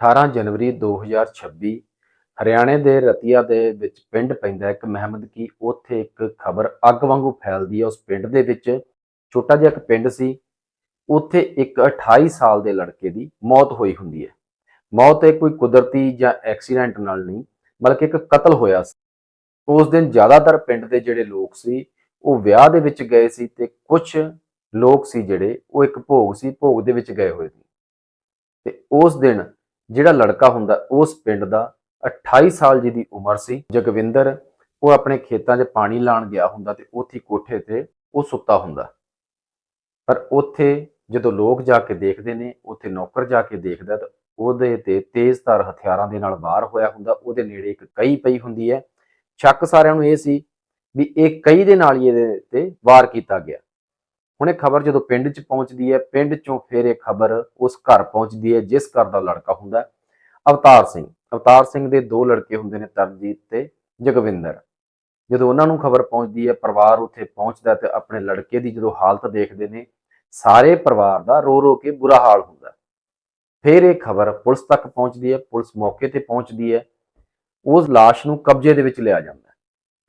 18 ਜਨਵਰੀ 2026 ਹਰਿਆਣੇ ਦੇ ਰਤੀਆ ਦੇ ਵਿੱਚ ਪਿੰਡ ਪੈਂਦਾ ਇੱਕ ਮਹਿਮਦ ਕੀ, ਉੱਥੇ ਇੱਕ ਖਬਰ ਅੱਗ ਵਾਂਗੂ ਫੈਲਦੀ ਹੈ। ਉਸ ਪਿੰਡ ਦੇ ਵਿੱਚ ਛੋਟਾ ਜਿਹਾ ਇੱਕ ਪਿੰਡ ਸੀ। ਉੱਥੇ ਇੱਕ 28 ਸਾਲ ਦੇ ਲੜਕੇ ਦੀ ਮੌਤ ਹੋਈ ਹੁੰਦੀ ਹੈ। ਮੌਤ ਇਹ ਕੋਈ ਕੁਦਰਤੀ ਜਾਂ ਐਕਸੀਡੈਂਟ ਨਾਲ ਨਹੀਂ, ਬਲਕਿ ਇੱਕ ਕਤਲ ਹੋਇਆ ਸੀ। ਉਸ ਦਿਨ ਜ਼ਿਆਦਾਤਰ ਪਿੰਡ ਦੇ ਜਿਹੜੇ ਲੋਕ ਸੀ, ਉਹ ਵਿਆਹ ਦੇ ਵਿੱਚ ਗਏ ਸੀ ਤੇ ਕੁਝ ਲੋਕ ਸੀ ਜਿਹੜੇ, ਉਹ ਇੱਕ ਭੋਗ ਸੀ, ਭੋਗ ਦੇ ਵਿੱਚ ਗਏ ਹੋਏ ਸੀ। ਤੇ ਉਸ ਦਿਨ ਜਿਹੜਾ ਲੜਕਾ ਹੁੰਦਾ, ਉਸ ਪਿੰਡ ਦਾ 28 ਸਾਲ ਜਿਹਦੀ ਉਮਰ ਸੀ। ਜਗਵਿੰਦਰ, ਉਹ ਆਪਣੇ ਖੇਤਾਂ 'ਚ ਪਾਣੀ ਲਾਣ ਗਿਆ ਹੁੰਦਾ ਤੇ ਉੱਥੇ ਕੋਠੇ ਤੇ ਉਹ ਸੁੱਤਾ ਹੁੰਦਾ। ਪਰ ਉੱਥੇ ਜਦੋਂ ਲੋਕ ਜਾ ਕੇ ਦੇਖਦੇ ਨੇ, ਉੱਥੇ ਨੌਕਰ ਜਾ ਕੇ ਦੇਖਦਾ ਤਾਂ ਉਹਦੇ ਤੇ ਤੇਜ਼ਧਾਰ ਹਥਿਆਰਾਂ ਦੇ ਨਾਲ ਵਾਰ ਹੋਇਆ ਹੁੰਦਾ। ਉਹਦੇ ਨੇੜੇ ਇੱਕ ਕਈ ਪਈ ਹੁੰਦੀ ਹੈ। ਸ਼ੱਕ ਸਾਰਿਆਂ ਨੂੰ ਇਹ ਸੀ ਵੀ ਇਹ ਕਈ ਦੇ ਨਾਲ ਹੀ ਇਹਦੇ ਤੇ ਵਾਰ ਕੀਤਾ ਗਿਆ। ਹੁਣ ਇਹ ਖਬਰ ਜਦੋਂ ਪਿੰਡ 'ਚ ਪਹੁੰਚਦੀ ਹੈ, ਪਿੰਡ 'ਚੋਂ ਫਿਰ ਇਹ ਖਬਰ ਉਸ ਘਰ ਪਹੁੰਚਦੀ ਹੈ, ਜਿਸ ਘਰ ਦਾ ਲੜਕਾ ਹੁੰਦਾ ਅਵਤਾਰ ਸਿੰਘ ਅਵਤਾਰ ਸਿੰਘ ਦੇ ਦੋ ਲੜਕੇ ਹੁੰਦੇ ਨੇ, ਤਰਨਜੀਤ ਤੇ ਜਗਵਿੰਦਰ। ਜਦੋਂ ਉਹਨਾਂ ਨੂੰ ਖਬਰ ਪਹੁੰਚਦੀ ਹੈ, ਪਰਿਵਾਰ ਉੱਥੇ ਪਹੁੰਚਦਾ ਤੇ ਆਪਣੇ ਲੜਕੇ ਦੀ ਜਦੋਂ ਹਾਲਤ ਦੇਖਦੇ ਨੇ, ਸਾਰੇ ਪਰਿਵਾਰ ਦਾ ਰੋ ਰੋ ਕੇ ਬੁਰਾ ਹਾਲ ਹੁੰਦਾ ਫਿਰ ਇਹ ਖਬਰ ਪੁਲਿਸ ਤੱਕ ਪਹੁੰਚਦੀ ਹੈ, ਪੁਲਿਸ ਮੌਕੇ ਤੇ ਪਹੁੰਚਦੀ ਹੈ। ਉਸ ਲਾਸ਼ ਨੂੰ ਕਬਜ਼ੇ ਦੇ ਵਿੱਚ ਲਿਆ ਜਾਂਦਾ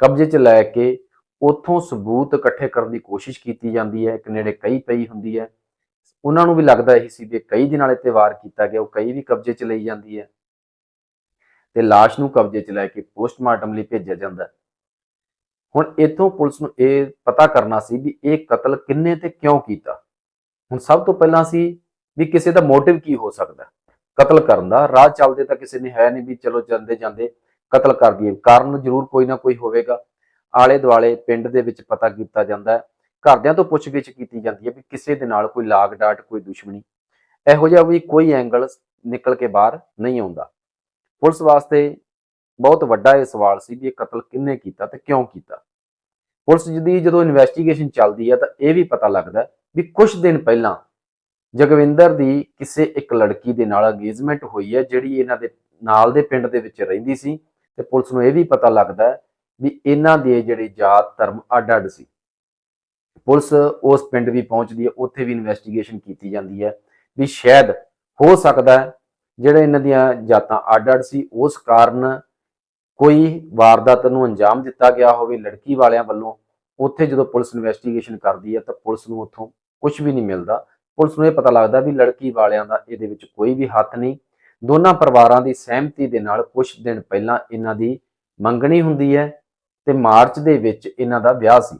ਕਬਜ਼ੇ 'ਚ ਲੈ ਕੇ ਉੱਥੋਂ ਸਬੂਤ ਇਕੱਠੇ ਕਰਨ ਦੀ ਕੋਸ਼ਿਸ਼ ਕੀਤੀ ਜਾਂਦੀ ਹੈ, ਇੱਕ ਨੇੜੇ ਕਈ ਪਈ ਹੁੰਦੀ ਹੈ। ਉਹਨਾਂ ਨੂੰ ਵੀ ਲੱਗਦਾ ਇਹੀ ਸੀ ਵੀ ਕਈ ਦਿਨ ਵਾਲੇ ਤੇ ਵਾਰ ਕੀਤਾ ਗਿਆ, ਉਹ ਕਈ ਵੀ ਕਬਜ਼ੇ 'ਚ ਲਈ ਜਾਂਦੀ ਹੈ। ਤੇ ਲਾਸ਼ ਨੂੰ ਕਬਜ਼ੇ 'ਚ ਲੈ ਕੇ ਪੋਸਟਮਾਰਟਮ ਲਈ ਭੇਜਿਆ ਜਾਂਦਾ ਹੁਣ ਇਥੋਂ ਪੁਲਿਸ ਨੂੰ ਇਹ ਪਤਾ ਕਰਨਾ ਸੀ ਵੀ ਇਹ ਕਤਲ ਕਿੰਨੇ ਤੇ ਕਿਉਂ ਕੀਤਾ? ਹੁਣ ਸਭ ਤੋਂ ਪਹਿਲਾਂ ਸੀ ਵੀ ਕਿਸੇ ਦਾ ਮੋਟਿਵ ਕੀ ਹੋ ਸਕਦਾ? ਕਤਲ ਕਰਨ ਦਾ, ਰਾਹ ਚੱਲਦੇ ਤਾਂ ਕਿਸੇ ਨੇ ਹੈ ਨਹੀਂ ਵੀ ਚਲੋ ਜਾਂਦੇ ਜਾਂਦੇ ਕਤਲ ਕਰ ਦਈਏ। ਕਾਰਨ ਜ਼ਰੂਰ ਕੋਈ ਨਾ ਕੋਈ ਹੋਵੇਗਾ। ਆਲੇ ਦੁਆਲੇ ਪਿੰਡ ਦੇ ਵਿੱਚ ਪਤਾ ਕੀਤਾ ਜਾਂਦਾ ਹੈ। ਘਰਦਿਆਂ ਤੋਂ ਪੁੱਛਗਿੱਛ ਕੀਤੀ ਜਾਂਦੀ ਹੈ ਵੀ ਕਿਸੇ ਦੇ ਨਾਲ ਕੋਈ ਲਾਗ ਡਾਟ, ਕੋਈ ਦੁਸ਼ਮਣੀ। ਇਹੋ ਜਿਹਾ ਵੀ ਕੋਈ ਐਂਗਲ ਨਿਕਲ ਕੇ ਬਾਹਰ ਨਹੀਂ ਆਉਂਦਾ। ਪੁਲਿਸ ਵਾਸਤੇ ਬਹੁਤ ਵੱਡਾ ਇਹ ਸਵਾਲ ਸੀ ਵੀ ਇਹ ਕਤਲ ਕਿੰਨੇ ਕੀਤਾ ਤੇ ਕਿਉਂ ਕੀਤਾ? ਪੁਲਿਸ ਦੀ ਜਦੋਂ ਇਨਵੈਸਟੀਗੇਸ਼ਨ ਚੱਲਦੀ ਹੈ ਤਾਂ ਇਹ ਵੀ ਪਤਾ ਲੱਗਦਾ ਵੀ ਕੁਝ ਦਿਨ ਪਹਿਲਾਂ ਜਗਵਿੰਦਰ ਦੀ ਕਿਸੇ ਇੱਕ ਲੜਕੀ ਦੇ ਨਾਲ ਅੰਗੇਜਮੈਂਟ ਹੋਈ ਹੈ, ਜਿਹੜੀ ਇਹਨਾਂ ਦੇ ਨਾਲ ਦੇ ਪਿੰਡ ਦੇ ਵਿੱਚ ਰਹਿੰਦੀ ਸੀ ਤੇ ਪੁਲਿਸ ਨੂੰ ਇਹ ਵੀ ਪਤਾ ਲੱਗਦਾ ਵੀ ਇਹਨਾਂ ਦੇ ਜਿਹੜੇ ਜਾਤ, ਧਰਮ ਅੱਡ ਅੱਡ ਸੀ। ਪੁਲਿਸ ਉਸ ਪਿੰਡ ਵੀ ਪਹੁੰਚਦੀ ਹੈ, ਉੱਥੇ ਵੀ ਇਨਵੈਸਟੀਗੇਸ਼ਨ ਕੀਤੀ ਜਾਂਦੀ ਹੈ ਵੀ ਸ਼ਾਇਦ ਹੋ ਸਕਦਾ ਹੈ ਜਿਹੜੇ ਇਹਨਾਂ ਦੀਆਂ ਜਾਤਾਂ ਅੱਡ ਅੱਡ ਸੀ, ਉਸ ਕਾਰਨ ਕੋਈ ਵਾਰਦਾਤ ਨੂੰ ਅੰਜਾਮ ਦਿੱਤਾ ਗਿਆ ਹੋਵੇ ਲੜਕੀ ਵਾਲਿਆਂ ਵੱਲੋਂ। ਉੱਥੇ ਜਦੋਂ ਪੁਲਿਸ ਇਨਵੈਸਟੀਗੇਸ਼ਨ ਕਰਦੀ ਹੈ ਤਾਂ ਪੁਲਿਸ ਨੂੰ ਉੱਥੋਂ ਕੁਝ ਵੀ ਨਹੀਂ ਮਿਲਦਾ। ਪੁਲਿਸ ਨੂੰ ਇਹ ਪਤਾ ਲੱਗਦਾ ਵੀ ਲੜਕੀ ਵਾਲਿਆਂ ਦਾ ਇਹਦੇ ਵਿੱਚ ਕੋਈ ਵੀ ਹੱਥ ਨਹੀਂ। ਦੋਨਾਂ ਪਰਿਵਾਰਾਂ ਦੀ ਸਹਿਮਤੀ ਦੇ ਨਾਲ ਕੁਝ ਦਿਨ ਪਹਿਲਾਂ ਇਹਨਾਂ ਦੀ ਮੰਗਣੀ ਹੁੰਦੀ ਹੈ। ਤੇ ਮਾਰਚ ਦੇ ਵਿੱਚ ਇਹਨਾਂ ਦਾ ਵਿਆਹ ਸੀ।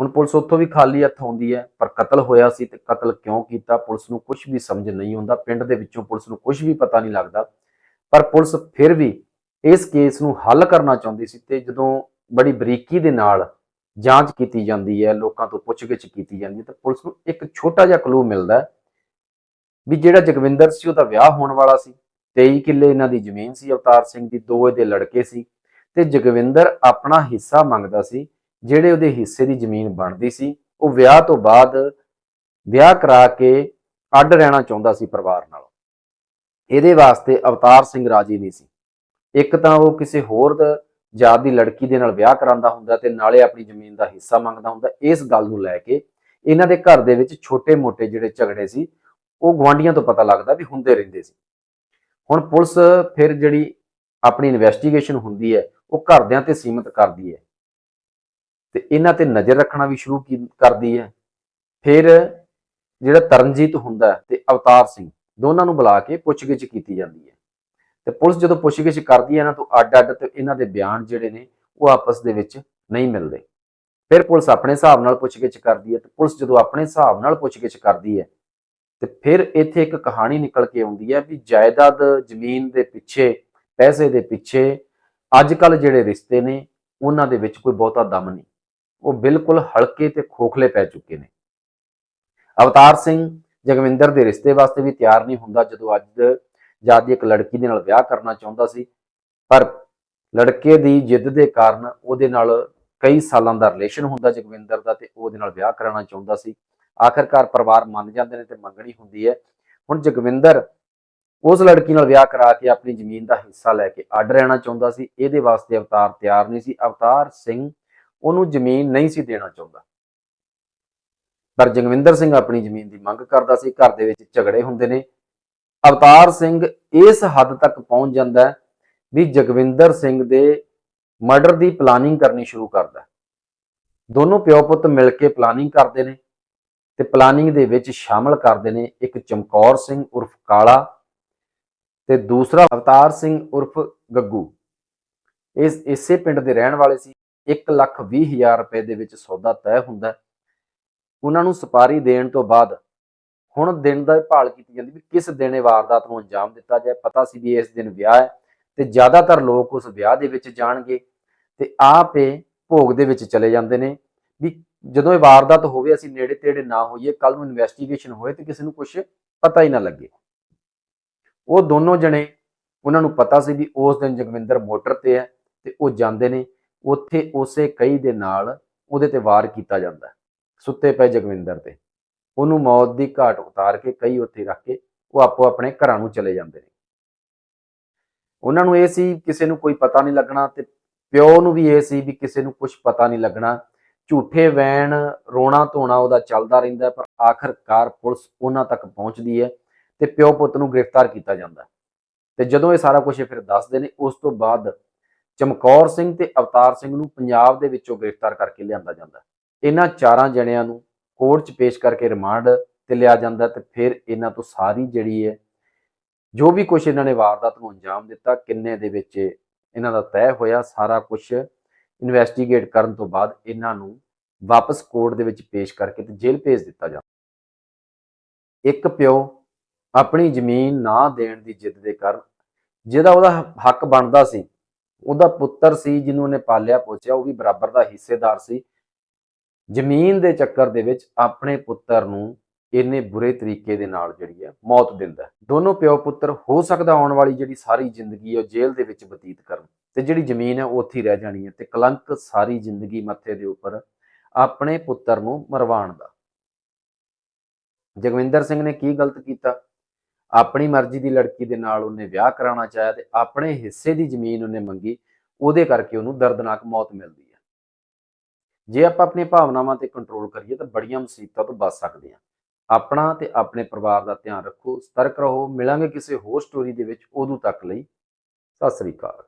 ਹੁਣ ਪੁਲਿਸ ਉੱਥੋਂ ਵੀ ਖਾਲੀ ਹੱਥ ਆਉਂਦੀ ਹੈ, ਪਰ ਕਤਲ ਹੋਇਆ ਸੀ ਤੇ ਕਤਲ ਕਿਉਂ ਕੀਤਾ ਪੁਲਿਸ ਨੂੰ ਕੁਝ ਵੀ ਸਮਝ ਨਹੀਂ ਆਉਂਦਾ, ਪਿੰਡ ਦੇ ਵਿੱਚੋਂ ਪੁਲਿਸ ਨੂੰ ਕੁਝ ਵੀ ਪਤਾ ਨਹੀਂ ਲੱਗਦਾ। ਪਰ ਪੁਲਿਸ ਫਿਰ ਵੀ ਇਸ ਕੇਸ ਨੂੰ ਹੱਲ ਕਰਨਾ ਚਾਹੁੰਦੀ ਸੀ ਤੇ ਜਦੋਂ ਬੜੀ ਬਰੀਕੀ ਦੇ ਨਾਲ ਜਾਂਚ ਕੀਤੀ ਜਾਂਦੀ ਹੈ, ਲੋਕਾਂ ਤੋਂ ਪੁੱਛਗਿੱਛ ਕੀਤੀ ਜਾਂਦੀ ਹੈ, ਤਾਂ ਪੁਲਿਸ ਨੂੰ ਇੱਕ ਛੋਟਾ ਜਿਹਾ ਕਲੂ ਮਿਲਦਾ ਹੈ ਵੀ ਜਿਹੜਾ ਜਗਵਿੰਦਰ ਸੀ ਉਹਦਾ ਵਿਆਹ ਹੋਣ ਵਾਲਾ ਸੀ। 23 ਕਿੱਲੇ ਇਹਨਾਂ ਦੀ ਜ਼ਮੀਨ ਸੀ, ਅਵਤਾਰ ਸਿੰਘ ਦੀ ਦੋ ਇਹਦੇ ਲੜਕੇ ਸੀ। ਤੇ ਜਗਵਿੰਦਰ ਆਪਣਾ ਹਿੱਸਾ ਮੰਗਦਾ ਸੀ, ਜਿਹੜੇ ਉਹਦੇ ਹਿੱਸੇ ਦੀ ਜ਼ਮੀਨ ਬਣਦੀ ਸੀ, ਉਹ ਵਿਆਹ ਤੋਂ ਬਾਅਦ ਵਿਆਹ ਕਰਾ ਕੇ ਅੱਡ ਰਹਿਣਾ ਚਾਹੁੰਦਾ ਸੀ ਪਰਿਵਾਰ ਨਾਲ। ਇਹਦੇ ਵਾਸਤੇ ਅਵਤਾਰ ਸਿੰਘ ਰਾਜੀ ਨਹੀਂ ਸੀ। ਇੱਕ ਤਾਂ ਉਹ ਕਿਸੇ ਹੋਰ ਜਾਤ ਦੀ ਲੜਕੀ ਦੇ ਨਾਲ ਵਿਆਹ ਕਰਾਉਂਦਾ ਹੁੰਦਾ ਤੇ ਨਾਲੇ ਆਪਣੀ ਜ਼ਮੀਨ ਦਾ ਹਿੱਸਾ ਮੰਗਦਾ ਹੁੰਦਾ, ਇਸ ਗੱਲ ਨੂੰ ਲੈ ਕੇ ਇਹਨਾਂ ਦੇ ਘਰ ਦੇ ਵਿੱਚ ਛੋਟੇ-ਮੋਟੇ ਜਿਹੜੇ ਝਗੜੇ ਸੀ, ਉਹ ਗਵਾਂਢੀਆਂ ਤੋਂ ਪਤਾ ਲੱਗਦਾ ਵੀ ਹੁੰਦੇ ਰਹਿੰਦੇ ਸੀ। ਹੁਣ ਪੁਲਿਸ ਫਿਰ ਜਿਹੜੀ ਆਪਣੀ ਇਨਵੈਸਟੀਗੇਸ਼ਨ ਹੁੰਦੀ ਹੈ ਉਹ ਘਰਦਿਆਂ ਤੇ ਸੀਮਿਤ ਕਰਦੀ ਹੈ। ਤੇ ਇਹਨਾਂ ਤੇ ਨਜ਼ਰ ਰੱਖਣਾ ਵੀ ਸ਼ੁਰੂ ਕੀ- ਕਰਦੀ ਹੈ। ਫਿਰ ਜਿਹੜਾ ਤਰਨਜੀਤ ਹੁੰਦਾ ਹੈ ਤੇ ਅਵਤਾਰ ਸਿੰਘ, ਦੋਨਾਂ ਨੂੰ ਬੁਲਾ ਕੇ ਪੁੱਛਗਿੱਛ ਕੀਤੀ ਜਾਂਦੀ ਹੈ। ਤੇ ਪੁਲਿਸ ਜਦੋਂ ਪੁੱਛਗਿੱਛ ਕਰਦੀ ਹੈ ਇਹਨਾਂ ਤੋਂ ਅੱਡ-ਅੱਡ ਤੇ ਇਹਨਾਂ ਦੇ ਬਿਆਨ ਜਿਹੜੇ ਨੇ ਉਹ ਆਪਸ ਦੇ ਵਿੱਚ ਨਹੀਂ ਮਿਲਦੇ। ਫਿਰ ਪੁਲਿਸ ਆਪਣੇ ਹਿਸਾਬ ਨਾਲ ਪੁੱਛਗਿੱਛ ਕਰਦੀ ਹੈ ਤੇ ਪੁਲਿਸ ਜਦੋਂ ਆਪਣੇ ਹਿਸਾਬ ਨਾਲ ਪੁੱਛਗਿੱਛ ਕਰਦੀ ਹੈ ਤੇ ਫਿਰ ਇੱਥੇ ਇੱਕ ਕਹਾਣੀ ਨਿਕਲ ਕੇ ਆਉਂਦੀ ਹੈ ਵੀ ਜਾਇਦਾਦ ਜ਼ਮੀਨ ਦੇ ਪਿੱਛੇ, ਪੈਸੇ ਦੇ ਪਿੱਛੇ ਅੱਜ ਕੱਲ ਜਿਹੜੇ ਰਿਸ਼ਤੇ ਨੇ, ਉਹਨਾਂ ਦੇ ਵਿੱਚ ਕੋਈ ਬਹੁਤਾ ਦਮ ਨਹੀਂ। ਉਹ ਬਿਲਕੁਲ ਹਲਕੇ ਤੇ ਖੋਖਲੇ ਪੈ ਚੁੱਕੇ ਨੇ। ਅਵਤਾਰ ਸਿੰਘ ਜਗਵਿੰਦਰ ਦੇ ਰਿਸ਼ਤੇ ਵਾਸਤੇ ਵੀ ਤਿਆਰ ਨਹੀਂ ਹੁੰਦਾ, ਜਦੋਂ ਅੱਜ ਜਦ ਇੱਕ ਲੜਕੀ ਦੇ ਨਾਲ ਵਿਆਹ ਕਰਨਾ ਚਾਹੁੰਦਾ ਸੀ, ਪਰ ਲੜਕੇ ਦੀ ਜਿੱਦ ਦੇ ਕਾਰਨ ਉਹਦੇ ਨਾਲ ਕਈ ਸਾਲਾਂ ਦਾ ਰਿਲੇਸ਼ਨ ਹੁੰਦਾ ਜਗਵਿੰਦਰ ਦਾ ਤੇ ਉਹਦੇ ਨਾਲ ਵਿਆਹ ਕਰਾਉਣਾ ਚਾਹੁੰਦਾ ਸੀ। ਆਖਰਕਾਰ ਪਰਿਵਾਰ ਮੰਨ ਜਾਂਦੇ ਨੇ ਤੇ ਮੰਗਣੀ ਹੁੰਦੀ ਹੈ। ਹੁਣ ਜਗਵਿੰਦਰ ਉਸ ਲੜਕੀ ਨਾਲ ਵਿਆਹ ਕਰਾ ਕੇ ਆਪਣੀ ਜ਼ਮੀਨ ਦਾ ਹਿੱਸਾ ਲੈ ਕੇ ਅੱਡ ਰਹਿਣਾ ਚਾਹੁੰਦਾ ਸੀ। ਇਹਦੇ ਵਾਸਤੇ ਅਵਤਾਰ ਤਿਆਰ ਨਹੀਂ ਸੀ। ਅਵਤਾਰ ਸਿੰਘ ਉਹਨੂੰ ਜ਼ਮੀਨ ਨਹੀਂ ਸੀ ਦੇਣਾ ਚਾਹੁੰਦਾ। ਪਰ ਜਗਵਿੰਦਰ ਸਿੰਘ ਆਪਣੀ ਜ਼ਮੀਨ ਦੀ ਮੰਗ ਕਰਦਾ ਸੀ। ਘਰ ਦੇ ਵਿੱਚ ਝਗੜੇ ਹੁੰਦੇ ਨੇ। ਅਵਤਾਰ ਸਿੰਘ ਇਸ ਹੱਦ ਤੱਕ ਪਹੁੰਚ ਜਾਂਦਾ ਵੀ ਜਗਵਿੰਦਰ ਸਿੰਘ ਦੇ ਮਰਡਰ ਦੀ ਪਲਾਨਿੰਗ ਕਰਨੀ ਸ਼ੁਰੂ ਕਰਦਾ ਦੋਨੋਂ ਪਿਓ ਪੁੱਤ ਮਿਲ ਕੇ ਪਲਾਨਿੰਗ ਕਰਦੇ ਨੇ ਤੇ ਪਲਾਨਿੰਗ ਦੇ ਵਿੱਚ ਸ਼ਾਮਲ ਕਰਦੇ ਨੇ ਇੱਕ ਚਮਕੌਰ ਸਿੰਘ ਉਰਫ ਕਾਲਾ ਤੇ ਦੂਸਰਾ ਅਵਤਾਰ ਸਿੰਘ ਉਰਫ ਗੱਗੂ। ਇਸ, ਇਸੇ ਪਿੰਡ ਦੇ ਰਹਿਣ ਵਾਲੇ ਸੀ। 1 ਲੱਖ ਵੀਹ ਹਜ਼ਾਰ ਰੁਪਏ ਦੇ ਵਿੱਚ ਸੌਦਾ ਤੈਅ ਹੁੰਦਾ ਉਹਨਾਂ ਨੂੰ ਸਪਾਰੀ ਦੇਣ ਤੋਂ ਬਾਅਦ ਹੁਣ ਦਿਨ ਦਾ ਭਾਲ ਕੀਤੀ ਜਾਂਦੀ ਵੀ ਕਿਸ ਦਿਨ ਇਹ ਵਾਰਦਾਤ ਨੂੰ ਅੰਜਾਮ ਦਿੱਤਾ ਜਾਏ। ਪਤਾ ਸੀ ਵੀ ਇਸ ਦਿਨ ਵਿਆਹ ਹੈ ਤੇ ਜ਼ਿਆਦਾਤਰ ਲੋਕ ਉਸ ਵਿਆਹ ਦੇ ਵਿੱਚ ਜਾਣਗੇ ਤੇ ਆਪੇ ਭੋਗ ਦੇ ਵਿੱਚ ਚਲੇ ਜਾਂਦੇ ਨੇ ਵੀ ਜਦੋਂ ਇਹ ਵਾਰਦਾਤ ਹੋਵੇ, ਅਸੀਂ ਨੇੜੇ ਤੇੜੇ ਨਾ ਹੋਈਏ ਕੱਲ ਨੂੰ ਇਨਵੈਸਟੀਗੇਸ਼ਨ ਹੋਏ ਤੇ ਕਿਸੇ ਨੂੰ ਕੁਝ ਪਤਾ ਹੀ ਨਾ ਲੱਗੇ। ਉਹ ਦੋਨੋਂ ਜਣੇ ਉਹਨਾਂ ਨੂੰ ਪਤਾ ਸੀ ਵੀ ਉਸ ਦਿਨ ਜਗਵਿੰਦਰ ਮੋਟਰ ਤੇ ਹੈ ਤੇ ਉਹ ਜਾਂਦੇ ਨੇ, ਉੱਥੇ ਉਸੇ ਕਈ ਦੇ ਨਾਲ ਉਹਦੇ ਤੇ ਵਾਰ ਕੀਤਾ ਜਾਂਦਾ ਸੁੱਤੇ ਪਏ ਜਗਵਿੰਦਰ ਤੇ। ਉਹਨੂੰ ਮੌਤ ਦੀ ਘਾਟ ਉਤਾਰ ਕੇ ਕਈ ਉੱਥੇ ਰੱਖ ਕੇ ਉਹ ਆਪੋ ਆਪਣੇ ਘਰਾਂ ਨੂੰ ਚਲੇ ਜਾਂਦੇ ਨੇ। ਉਹਨਾਂ ਨੂੰ ਇਹ ਸੀ ਕਿਸੇ ਨੂੰ ਕੋਈ ਪਤਾ ਨਹੀਂ ਲੱਗਣਾ ਤੇ ਪਿਓ ਨੂੰ ਵੀ ਇਹ ਸੀ ਵੀ ਕਿਸੇ ਨੂੰ ਕੁਝ ਪਤਾ ਨਹੀਂ ਲੱਗਣਾ। ਝੂਠੇ ਵੈਣ ਰੋਣਾ ਧੋਣਾ ਉਹਦਾ ਚੱਲਦਾ ਰਹਿੰਦਾ ਪਰ ਆਖਰਕਾਰ ਪੁਲਿਸ ਉਹਨਾਂ ਤੱਕ ਪਹੁੰਚਦੀ ਹੈ ਤੇ ਪਿਓ ਪੁੱਤ ਨੂੰ ਗ੍ਰਿਫਤਾਰ ਕੀਤਾ ਜਾਂਦਾ ਹੈ। ਤੇ ਜਦੋਂ ਇਹ ਸਾਰਾ ਕੁਝ ਫਿਰ ਦੱਸਦੇ ਨੇ, ਉਸ ਤੋਂ ਬਾਅਦ ਚਮਕੌਰ ਸਿੰਘ ਤੇ ਅਵਤਾਰ ਸਿੰਘ ਨੂੰ ਪੰਜਾਬ ਦੇ ਵਿੱਚੋਂ ਗ੍ਰਿਫਤਾਰ ਕਰਕੇ ਲਿਆਂਦਾ ਜਾਂਦਾ ਇਹਨਾਂ ਚਾਰਾਂ ਜਣਿਆਂ ਨੂੰ ਕੋਰਟ 'ਚ ਪੇਸ਼ ਕਰਕੇ ਰਿਮਾਂਡ ਤੇ ਲਿਆ ਜਾਂਦਾ ਤੇ ਫਿਰ ਇਹਨਾਂ ਤੋਂ ਸਾਰੀ ਜਿਹੜੀ ਹੈ ਜੋ ਵੀ ਕੁਝ ਇਹਨਾਂ ਨੇ ਵਾਰਦਾਤ ਨੂੰ ਅੰਜਾਮ ਦਿੱਤਾ, ਕਿੰਨੇ ਦੇ ਵਿੱਚ ਇਹਨਾਂ ਦਾ ਤੈਅ ਹੋਇਆ, ਸਾਰਾ ਕੁਝ ਇਨਵੈਸਟੀਗੇਟ ਕਰਨ ਤੋਂ ਬਾਅਦ ਇਹਨਾਂ ਨੂੰ ਵਾਪਸ ਕੋਰਟ ਦੇ ਵਿੱਚ ਪੇਸ਼ ਕਰਕੇ ਤੇ ਜੇਲ੍ਹ ਭੇਜ ਦਿੱਤਾ ਜਾਂਦਾ ਇੱਕ ਪਿਓ ਆਪਣੀ ਜ਼ਮੀਨ ਨਾ ਦੇਣ ਦੀ ਜਿੱਦ ਦੇ ਕਾਰਨ, ਜਿਹਦਾ ਉਹਦਾ ਹੱਕ ਬਣਦਾ ਸੀ, ਉਹਦਾ ਪੁੱਤਰ ਸੀ ਜਿਹਨੂੰ ਉਹਨੇ ਪਾਲਿਆ ਪੋਚਿਆ ਉਹ ਵੀ ਬਰਾਬਰ ਦਾ ਹਿੱਸੇਦਾਰ ਸੀ। ਜ਼ਮੀਨ ਦੇ ਚੱਕਰ ਦੇ ਵਿੱਚ ਆਪਣੇ ਪੁੱਤਰ ਨੂੰ ਇੰਨੇ ਬੁਰੇ ਤਰੀਕੇ ਦੇ ਨਾਲ ਜਿਹੜੀ ਹੈ ਮੌਤ ਦਿੰਦਾ। ਦੋਨੋਂ ਪਿਓ ਪੁੱਤਰ ਹੋ ਸਕਦਾ ਆਉਣ ਵਾਲੀ ਜਿਹੜੀ ਸਾਰੀ ਜ਼ਿੰਦਗੀ ਹੈ ਉਹ ਜੇਲ੍ਹ ਦੇ ਵਿੱਚ ਬਤੀਤ ਕਰਨ। ਤੇ ਜਿਹੜੀ ਜ਼ਮੀਨ ਹੈ ਉਹ ਉੱਥੇ ਹੀ ਰਹਿ ਜਾਣੀ ਹੈ ਤੇ ਕਲੰਕ ਸਾਰੀ ਜ਼ਿੰਦਗੀ ਮੱਥੇ ਦੇ ਉੱਪਰ ਆਪਣੇ ਪੁੱਤਰ ਨੂੰ ਮਰਵਾਉਣ ਦਾ। ਜਗਵਿੰਦਰ ਸਿੰਘ ਨੇ ਕੀ ਗਲਤ ਕੀਤਾ? ਆਪਣੀ ਮਰਜ਼ੀ ਦੀ ਲੜਕੀ ਦੇ ਨਾਲ ਉਹਨੇ ਵਿਆਹ ਕਰਾਉਣਾ ਚਾਹਿਆ ਤੇ ਆਪਣੇ ਹਿੱਸੇ ਦੀ ਜ਼ਮੀਨ ਉਹਨੇ ਮੰਗੀ, ਉਹਦੇ ਕਰਕੇ ਉਹਨੂੰ ਦਰਦਨਾਕ ਮੌਤ ਮਿਲਦੀ ਹੈ ਜੇ ਆਪਾਂ ਆਪਣੀਆਂ ਭਾਵਨਾਵਾਂ ਤੇ ਕੰਟਰੋਲ ਕਰੀਏ ਤਾਂ ਬੜੀਆਂ ਮੁਸੀਬਤਾਂ ਤੋਂ ਬਚ ਸਕਦੇ ਹਾਂ ਆਪਣਾ ਤੇ ਆਪਣੇ ਪਰਿਵਾਰ ਦਾ ਧਿਆਨ ਰੱਖੋ, ਸਤਰਕ ਰਹੋ, ਮਿਲਾਂਗੇ ਕਿਸੇ ਹੋਰ ਸਟੋਰੀ ਦੇ ਵਿੱਚ ਉਦੋਂ ਤੱਕ ਲਈ। ਸਤਿ ਸ੍ਰੀ ਅਕਾਲ।